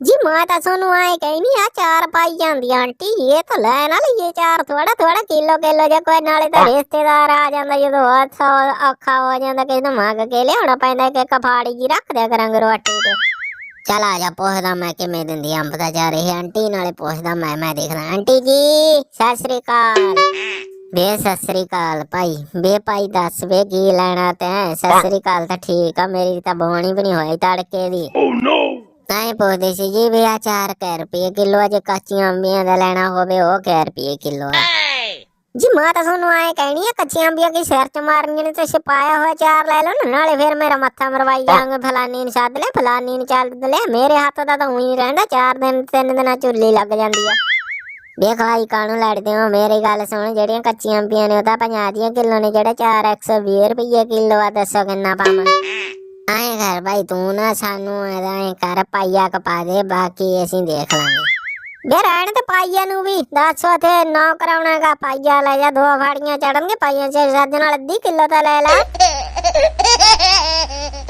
ਜੀ ਮੈਂ ਤਾਂ ਤੁਹਾਨੂੰ ਆਏ ਕਹਿਨੀ ਆ ਚਾਰ ਪਾਈ ਜਾਂਦੀ ਆਂਟੀ ਇਹ ਤਾਂ ਲੈ ਨਾ ਲਈਏ ਚਾਰ ਥੋੜਾ ਥੋੜਾ ਕਿਲੋ ਕਿਲੋ ਜੇ ਕੋਈ ਨਾਲੇ ਤਾਂ ਰਿਸ਼ਤੇਦਾਰ ਆ ਜਾਂਦਾ ਜਦੋਂ ਹੱਥ ਔਖਾ ਹੋ ਜਾਂਦਾ ਕਿਸੇ ਨੂੰ ਮੰਗ ਕੇ ਲਿਆਉਣਾ ਪੈਂਦਾ ਕਿ ਕਫਾੜੀ ਜੀ ਰੱਖ ਦਿਆ ਕਰਾਂਗੇ ਰੋਟੀ ਤੇ। ਚਲ ਆ ਜਾ ਪੁੱਛਦਾ ਮੈਂ ਕਿਵੇਂ ਦਿੰਦੀ ਅੰਬ ਦਾ ਜਾ ਰਹੀ ਆਂਟੀ ਨਾਲੇ ਪੁੱਛਦਾ ਮੈਂ ਮੈਂ ਦੇਖਦਾ। ਆਂਟੀ ਜੀ ਸਤਿ ਸ੍ਰੀ ਅਕਾਲ। ਬੇ ਸਤਿ ਸ੍ਰੀ ਅਕਾਲ ਭਾਈ। ਬੇ ਭਾਈ ਦੱਸ ਵੇ ਕੀ ਲੈਣਾ ਤੈਂ? ਸਤਿ ਸ੍ਰੀ ਅਕਾਲ ਤਾਂ ਠੀਕ ਆ ਮੇਰੀ ਤਾਂ ਬੋਣੀ ਵੀ ਨਹੀਂ ਹੋਈ ਤੜਕੇ ਦੀ। ਤਾਂ ਇਹ ਪੁੱਛਦੇ ਸੀ ਜੀ ਵੀ ਆ 4 ਕੈ ਰੁਪਏ ਕਿਲੋ ਆ ਜੇ ਕੱਚੀਆਂ ਅੰਬੀਆਂ ਦਾ ਲੈਣਾ ਹੋਵੇ ਉਹ ਕੈ ਰੁਪਏ ਕਿਲੋ ਆ। ਜੀ ਮੈਂ ਤਾਂ ਤੁਹਾਨੂੰ ਆਏ ਕਹਿਣੀ ਆ ਕੱਚੀਆਂ ਅੰਬੀਆਂ ਕੀ ਸਿਰ ਚ ਮਾਰਨੀਆਂ ਨੇ ਤੇ ਛਪਾਇਆ ਹੋਇਆ ਚਾਰ ਲੈ ਲਓ ਨਾ ਨਾਲੇ ਫਿਰ ਮੇਰਾ ਮੱਥਾ ਮਰਵਾਈ ਜਾਵਾਂਗੇ ਫਲਾਨੀ ਨੂੰ ਸੱਦ ਲੈ ਫਲਾਨੀ ਨੂੰ ਚੱਲ ਲੈ ਮੇਰੇ ਹੱਥ ਦਾ ਤਾਂ ਉਹੀ ਰਹਿੰਦਾ ਚਾਰ ਦਿਨ ਤਿੰਨ ਦਿਨਾਂ ਚੁੱਲੀ ਲੱਗ ਜਾਂਦੀ ਆ। ਦੇਖ ਆਈ ਕਾਹਨੂੰ ਲੜਦੇ ਹੋ? ਮੇਰੀ ਗੱਲ ਸੁਣ ਜਿਹੜੀਆਂ ਕੱਚੀਆਂ ਅੰਬੀਆਂ ਨੇ ਉਹ ਤਾਂ 50 ਦੀਆਂ ਕਿਲੋ ਨੇ ਜਿਹੜੇ 4 120 ਰੁਪਏ ਕਿਲੋ ਆ ਦੱਸੋ ਕਿੰਨਾ ਪਾਵਾਂ। ਆਏ ਘਰ ਭਾਈ ਤੂੰ ਨਾ ਸਾਨੂੰ ਐ ਕਰ, ਪਾਈਆ ਕਪਾ ਦੇ, ਬਾਕੀ ਅਸੀਂ ਦੇਖ ਲਾਂਗੇ। ਯਾਰ ਐਣ ਤੇ ਪਾਈਆ ਨੂੰ ਵੀ ਦੱਸੋ ਤੇ ਨਾ ਕਰਾਉਣਾਗਾ ਪਾਈਆ ਲੈ ਜਾ, ਦੋ ਫਾੜੀਆਂ ਚੜਨਗੇ, ਪਾਈਆਂ ਚ ਸੱਜ ਨਾਲ ਅੱਧੀ ਕਿਲੋ ਤਾਂ ਲੈ ਲੈ।